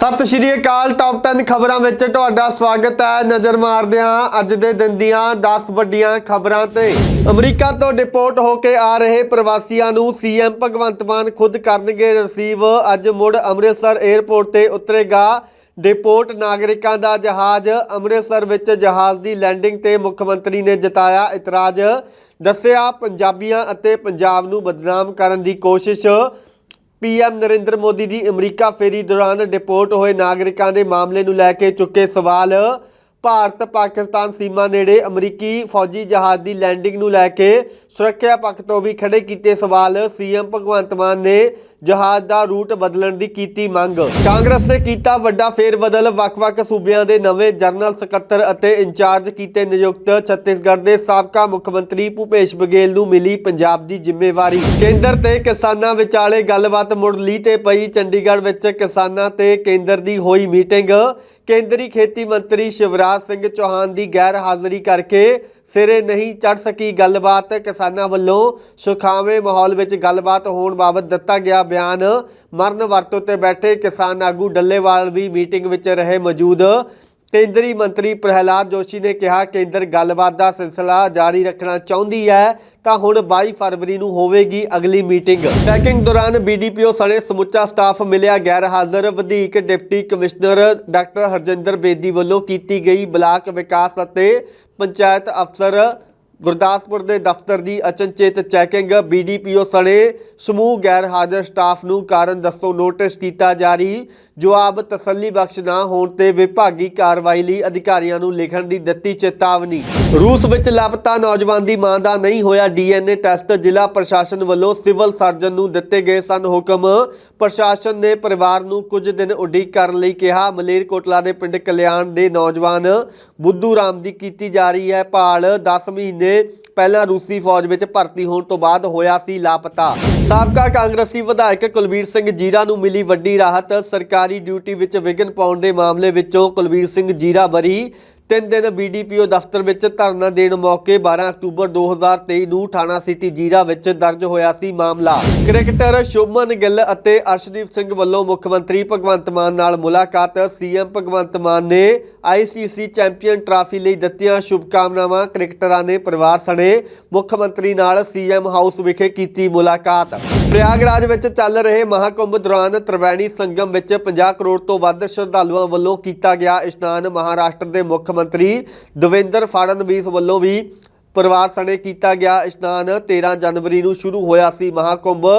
ਸਤਿ ਸ਼੍ਰੀ ਅਕਾਲ ਟਾਪ 10 ਖਬਰਾਂ ਵਿੱਚ ਤੁਹਾਡਾ ਸਵਾਗਤ ਹੈ। ਨਜ਼ਰ ਮਾਰਦੇ ਹਾਂ ਅੱਜ ਦੇ ਦਿਨ ਦੀਆਂ 10 ਵੱਡੀਆਂ ਖਬਰਾਂ ਤੇ। ਅਮਰੀਕਾ ਤੋਂ ਡਿਪੋਰਟ ਹੋ ਕੇ ਆ ਰਹੇ ਪ੍ਰਵਾਸੀਆਂ ਨੂੰ ਸੀਐਮ ਭਗਵੰਤ ਮਾਨ ਖੁਦ ਕਰਨਗੇ ਰਿਸੀਵ ਅੱਜ ਮੁੜ ਅੰਮ੍ਰਿਤਸਰ 에ਅਰਪੋਰਟ ਤੇ ਉਤਰੇਗਾ। ਡਿਪੋਰਟ ਨਾਗਰਿਕਾਂ ਦਾ ਜਹਾਜ਼। ਅੰਮ੍ਰਿਤਸਰ ਵਿੱਚ ਜਹਾਜ਼ ਦੀ ਲੈਂਡਿੰਗ ਤੇ ਮੁੱਖ ਮੰਤਰੀ ਨੇ ਜਤਾਇਆ ਇਤਰਾਜ਼। ਦੱਸਿਆ, ਪੰਜਾਬੀਆਂ ਅਤੇ ਪੰਜਾਬ ਨੂੰ ਬਦਨਾਮ ਕਰਨ ਦੀ ਕੋਸ਼ਿਸ਼। ਪੀਐਮ ਨਰਿੰਦਰ ਮੋਦੀ ਦੀ ਅਮਰੀਕਾ ਫੇਰੀ ਦੌਰਾਨ ਡਿਪੋਰਟ ਹੋਏ ਨਾਗਰਿਕਾਂ ਦੇ ਮਾਮਲੇ ਨੂੰ ਲੈ ਕੇ ਚੁੱਕੇ ਸਵਾਲ। ਭਾਰਤ ਪਾਕਿਸਤਾਨ ਸੀਮਾ ਨੇੜੇ ਅਮਰੀਕੀ ਫੌਜੀ ਜਹਾਜ਼ ਦੀ ਲੈਂਡਿੰਗ ਨੂੰ ਲੈ ਕੇ ਸੁਰੱਖਿਆ ਪੱਖ ਤੋਂ ਵੀ ਖੜੇ ਕੀਤੇ ਸਵਾਲ। ਸੀਐਮ ਭਗਵੰਤ ਮਾਨ ਨੇ ਜਹਾਜ਼ ਦਾ ਰੂਟ ਬਦਲਣ ਦੀ ਕੀਤੀ ਮੰਗ। ਕਾਂਗਰਸ ਨੇ ਕੀਤਾ ਵੱਡਾ ਫੇਰਬਦਲ। ਵੱਖ-ਵੱਖ ਸੂਬਿਆਂ ਦੇ ਨਵੇਂ ਜਨਰਲ ਸਕੱਤਰ ਅਤੇ ਇੰਚਾਰਜ ਕੀਤੇ ਨਿਯੁਕਤ ਛੱਤੀਸਗੜ੍ਹ ਦੇ ਸਾਬਕਾ ਮੁੱਖ ਮੰਤਰੀ ਭੂਪੇਸ਼ ਬਘੇਲ ਨੂੰ ਮਿਲੀ ਪੰਜਾਬ ਦੀ ਜ਼ਿੰਮੇਵਾਰੀ। ਕੇਂਦਰ ਤੇ ਕਿਸਾਨਾਂ ਵਿਚਾਲੇ ਗੱਲਬਾਤ ਮੁੜ ਲਈ ਤੇ ਪਈ। ਚੰਡੀਗੜ੍ਹ ਵਿੱਚ ਕਿਸਾਨਾਂ ਤੇ ਕੇਂਦਰ ਦੀ ਹੋਈ ਮੀਟਿੰਗ। ਕੇਂਦਰੀ ਖੇਤੀ ਮੰਤਰੀ ਸ਼ਿਵਰਾਜ ਸਿੰਘ ਚੌਹਾਨ ਦੀ ਗੈਰ ਹਾਜ਼ਰੀ ਕਰਕੇ ਸਿਰੇ ਨਹੀਂ ਚੜ ਸਕੀ ਗੱਲਬਾਤ। ਕਿਸਾਨਾਂ ਵੱਲੋਂ ਸੁਖਾਵੇਂ ਮਾਹੌਲ ਵਿੱਚ ਗੱਲਬਾਤ ਹੋਣ ਬਾਬਤ ਦਿੱਤਾ ਗਿਆ ਬਿਆਨ। ਮਰਨ ਵਰਤੋਂ ਤੇ ਬੈਠੇ ਕਿਸਾਨ ਆਗੂ ਡੱਲੇਵਾਲ ਵੀ ਮੀਟਿੰਗ ਵਿੱਚ ਰਹੇ ਮੌਜੂਦ ਕੇਂਦਰੀ ਮੰਤਰੀ ਪ੍ਰਹਿਲਾਦ ਜੋਸ਼ੀ ਨੇ ਕਿਹਾ, ਕੇਂਦਰ ਗੱਲਬਾਤ ਦਾ ਸਿਲਸਿਲਾ ਜਾਰੀ ਰੱਖਣਾ ਚਾਹੁੰਦੀ ਹੈ, ਤਾਂ ਹੁਣ 22 ਫਰਵਰੀ ਨੂੰ ਹੋਵੇਗੀ ਅਗਲੀ ਮੀਟਿੰਗ। ਚੈਕਿੰਗ ਦੌਰਾਨ ਬੀਡੀਪੀਓ ਸਣੇ ਸਮੁੱਚਾ ਸਟਾਫ ਮਿਲਿਆ। ਗੈਰ ਹਾਜ਼ਰ ਵਧੀਕ deputy commissioner doctor Harjinder Bedi ਵੱਲੋਂ ਕੀਤੀ ਗਈ ਬਲਾਕ ਵਿਕਾਸ ਅਤੇ ਪੰਚਾਇਤ ਅਫਸਰ ਗੁਰਦਾਸਪੁਰ ਦੇ ਦਫ਼ਤਰ ਦੀ ਅਚਨਚੇਤ ਚੈਕਿੰਗ ਬੀਡੀਪੀਓ ਸਣੇ ਸਮੂਹ ਗੈਰ ਹਾਜ਼ਰ ਸਟਾਫ ਨੂੰ ਕਾਰਨ ਦੱਸੋ ਨੋਟਿਸ ਕੀਤਾ ਜਾਰੀ ਜਵਾਬ ਤਸੱਲੀ ਬਖਸ਼ ਨਾ ਹੋਣ ਤੇ ਵਿਭਾਗੀ ਕਾਰਵਾਈ ਲਈ ਅਧਿਕਾਰੀਆਂ ਨੂੰ ਲਿਖਣ ਦੀ ਦਿੱਤੀ ਚੇਤਾਵਨੀ। ਰੂਸ ਵਿੱਚ ਲਾਪਤਾ ਨੌਜਵਾਨ ਦੀ ਮਾਂ ਦਾ ਨਹੀਂ ਹੋਇਆ ਡੀਐਨਏ ਟੈਸਟ, ਜ਼ਿਲ੍ਹਾ ਪ੍ਰਸ਼ਾਸਨ ਵੱਲੋਂ ਸਿਵਲ ਸਰਜਨ ਨੂੰ ਦਿੱਤੇ ਗਏ ਸਨ ਹੁਕਮ। ਪ੍ਰਸ਼ਾਸਨ ਨੇ ਪਰਿਵਾਰ ਨੂੰ ਕੁਝ ਦਿਨ ਉਡੀਕ ਕਰਨ ਲਈ ਕਿਹਾ। ਮਲੇਰਕੋਟਲਾ ਦੇ ਪਿੰਡ ਕਲਿਆਣ ਦੇ ਨੌਜਵਾਨ ਬੁੱਧੂ ਰਾਮ ਦੀ ਕੀਤੀ ਜਾ ਰਹੀ ਹੈ ਭਾਲ। 10 ਮਹੀਨੇ ਪਹਿਲਾਂ ਰੂਸੀ ਫੌਜ ਵਿੱਚ ਭਰਤੀ ਹੋਣ ਤੋਂ ਬਾਅਦ ਹੋਇਆ ਸੀ ਲਾਪਤਾ। ਸਾਬਕਾ ਕਾਂਗਰਸੀ ਵਿਧਾਇਕ ਕੁਲਵੀਰ ਸਿੰਘ ਜੀਰਾ ਨੂੰ ਮਿਲੀ ਵੱਡੀ ਰਾਹਤ। ਸਰਕਾਰੀ ਡਿਊਟੀ ਵਿੱਚ ਵਿਘਨ ਪਾਉਣ ਦੇ ਮਾਮਲੇ ਵਿੱਚੋਂ ਕੁਲਵੀਰ ਸਿੰਘ ਜੀਰਾ ਬਰੀ ਤਿੰਨ ਦਿਨ ਬੀਡੀਪੀਓ ਦਫ਼ਤਰ ਵਿੱਚ ਧਰਨਾ ਦੇਣ ਮੌਕੇ 12 ਅਕਤੂਬਰ 2023 ਨੂੰ ਥਾਣਾ ਸਿਟੀ ਜੀਰਾ ਵਿੱਚ ਦਰਜ ਹੋਇਆ ਸੀ ਮਾਮਲਾ। ਕ੍ਰਿਕਟਰ ਸ਼ੁਭਮਨ ਗਿੱਲ ਅਤੇ ਅਰਸ਼ਦੀਪ ਸਿੰਘ ਵੱਲੋਂ ਮੁੱਖ ਮੰਤਰੀ ਭਗਵੰਤ ਮਾਨ ਨਾਲ ਮੁਲਾਕਾਤ। ਸੀਐਮ ਭਗਵੰਤ ਮਾਨ ਨੇ ਆਈਸੀਸੀ ਚੈਂਪੀਅਨ ਟਰਾਫੀ ਲਈ ਦਿੱਤੀਆਂ ਸ਼ੁਭਕਾਮਨਾਵਾਂ। ਕ੍ਰਿਕਟਰਾਂ ਨੇ ਪਰਿਵਾਰ ਸਣੇ ਮੁੱਖ ਮੰਤਰੀ ਨਾਲ ਸੀਐਮ ਹਾਊਸ ਵਿਖੇ ਕੀਤੀ ਮੁਲਾਕਾਤ। ਪ੍ਰਯਾਗਰਾਜ ਵਿੱਚ ਚੱਲ ਰਹੇ ਮਹਾਕੁੰਭ ਦੌਰਾਨ ਤ੍ਰਿਵੇਣੀ ਸੰਗਮ ਵਿੱਚ 50 ਕਰੋੜ ਤੋਂ ਵੱਧ ਸ਼ਰਧਾਲੂਆਂ ਵੱਲੋਂ ਕੀਤਾ ਗਿਆ ਇਸ਼ਨਾਨ। ਮਹਾਰਾਸ਼ਟਰ ਦੇ ਮੁੱਖ ਮੰਤਰੀ ਦਵਿੰਦਰ ਫਾੜਨਵੀਸ ਵੱਲੋਂ ਵੀ ਪਰਿਵਾਰ ਸਣੇ ਕੀਤਾ ਗਿਆ ਇਸ਼ਨਾਨ। 13 ਜਨਵਰੀ ਨੂੰ ਸ਼ੁਰੂ ਹੋਇਆ ਸੀ ਮਹਾਕੁੰਭ।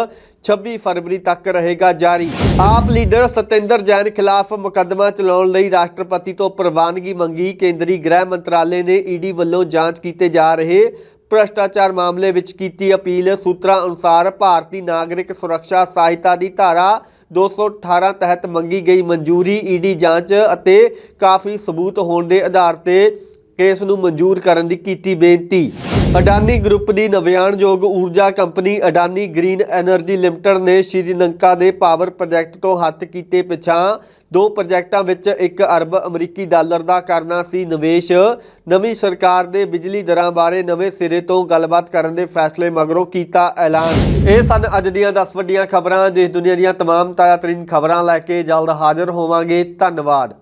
26 ਫਰਵਰੀ ਤੱਕ ਰਹੇਗਾ ਜਾਰੀ। ਆਪ ਲੀਡਰ ਸਤਿੰਦਰ ਜੈਨ ਖਿਲਾਫ ਮੁਕੱਦਮਾ ਚਲਾਉਣ ਲਈ ਰਾਸ਼ਟਰਪਤੀ ਤੋਂ ਪ੍ਰਵਾਨਗੀ ਮੰਗੀ। ਕੇਂਦਰੀ ਗ੍ਰਹਿ ਮੰਤਰਾਲੇ ਨੇ ਈਡੀ ਵੱਲੋਂ ਜਾਂਚ ਕੀਤੇ ਜਾ ਰਹੇ ਭ੍ਰਸ਼ਟਾਚਾਰ ਮਾਮਲੇ ਵਿੱਚ ਕੀਤੀ ਅਪੀਲ। ਸੂਤਰਾਂ ਅਨੁਸਾਰ ਭਾਰਤੀ ਨਾਗਰਿਕ ਸੁਰੱਖਿਆ ਸਹਾਇਤਾ ਦੀ ਧਾਰਾ 218 ਤਹਿਤ ਮੰਗੀ ਗਈ ਮਨਜ਼ੂਰੀ ਈਡੀ ਜਾਂਚ ਅਤੇ ਕਾਫੀ ਸਬੂਤ ਹੋਣ ਦੇ ਆਧਾਰ ਤੇ ਕੇਸ ਨੂੰ ਮਨਜ਼ੂਰ ਕਰਨ ਦੀ ਕੀਤੀ ਬੇਨਤੀ ਅਡਾਨੀ ਗਰੁੱਪ ਦੀ ਨਵਿਆਣਯੋਗ ਊਰਜਾ company Adani green energy limited ਨੇ ਸ਼੍ਰੀਲੰਕਾ ਦੇ ਪਾਵਰ ਪ੍ਰੋਜੈਕਟ ਤੋਂ ਹੱਥ ਕੀਤੇ ਪਿਛਾਂ ਦੋ ਪ੍ਰੋਜੈਕਟਾਂ ਵਿੱਚ 1 ਅਰਬ ਅਮਰੀਕੀ ਡਾਲਰ ਦਾ ਕਰਨਾ ਸੀ ਨਿਵੇਸ਼ ਨਵੀਂ ਸਰਕਾਰ ਦੇ ਬਿਜਲੀ ਦਰਾਂ ਬਾਰੇ ਨਵੇਂ ਸਿਰੇ ਤੋਂ ਗੱਲਬਾਤ ਕਰਨ ਦੇ ਫੈਸਲੇ ਮਗਰੋਂ ਕੀਤਾ ਐਲਾਨ ਇਹ ਸਨ ਅੱਜ ਦੀਆਂ 10 ਵੱਡੀਆਂ ਖਬਰਾਂ ਦੇਸ਼ ਦੁਨੀਆ ਦੀਆਂ तमाम ਤਾਜ਼ਾ ਤਰੀਨ ਖਬਰਾਂ ਲੈ ਕੇ ਜਲਦ ਹਾਜ਼ਰ ਹੋਵਾਂਗੇ ਧੰਨਵਾਦ